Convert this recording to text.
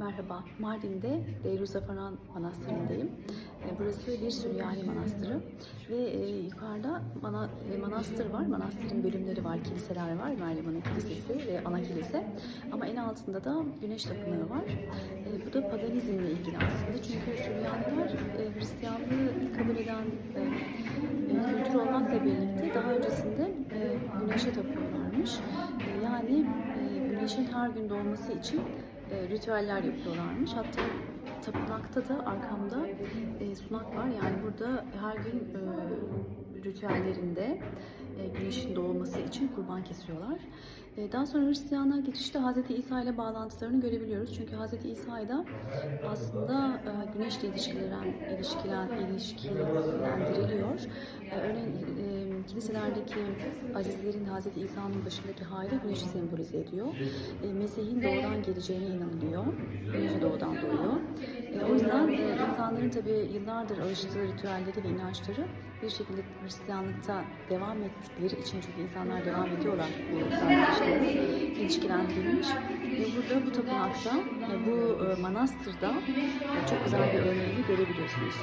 Merhaba, Mardin'de Deyrüzafaran Manastırı'ndayım. E, Burası bir Süryani Manastırı ve e, yukarıda e, manastır var. Manastırın bölümleri var, kiliseler var. Meryem Kilisesi ve Ana Kilise. Ama en altında da Güneş Tapınağı var. E, bu da paganizmle ilgili aslında. Çünkü Süryaniler e, Hristiyanlığı kabul eden kültür olmakla birlikte daha öncesinde güneşe tapıyorlarmış. Yani güneşin her gün doğması için e, ritüeller yapıyorlarmış. Hatta tapınakta da arkamda e, sunak var. Yani burada her gün e, ritüellerinde e, güneşin doğması için kurban kesiyorlar. E, daha sonra Hristiyanlığa geçişte Hz. İsa ile bağlantılarını görebiliyoruz. Çünkü Hz. İsa'yı da aslında e, güneşle ilişkilen, ilişkilen, ilişkilendiriliyor. E, örneğin e, kiliselerdeki azizlerin Hz. İsa'nın başındaki hali güneşi sembolize ediyor. E, Mesih'in doğudan geleceğine inanılıyor. Güneşi doğudan doğuyor. E, o yüzden e, insanların tabii yıllardır alıştığı ritüelleri ve inançları bir şekilde Hristiyanlıkta devam ettikleri için çünkü insanlar devam ediyorlar bu davranışlarına ilişkilendirilmiş. Ve burada bu tapınakta, e, bu e, manastırda e, çok güzel bir örneğini görebiliyorsunuz.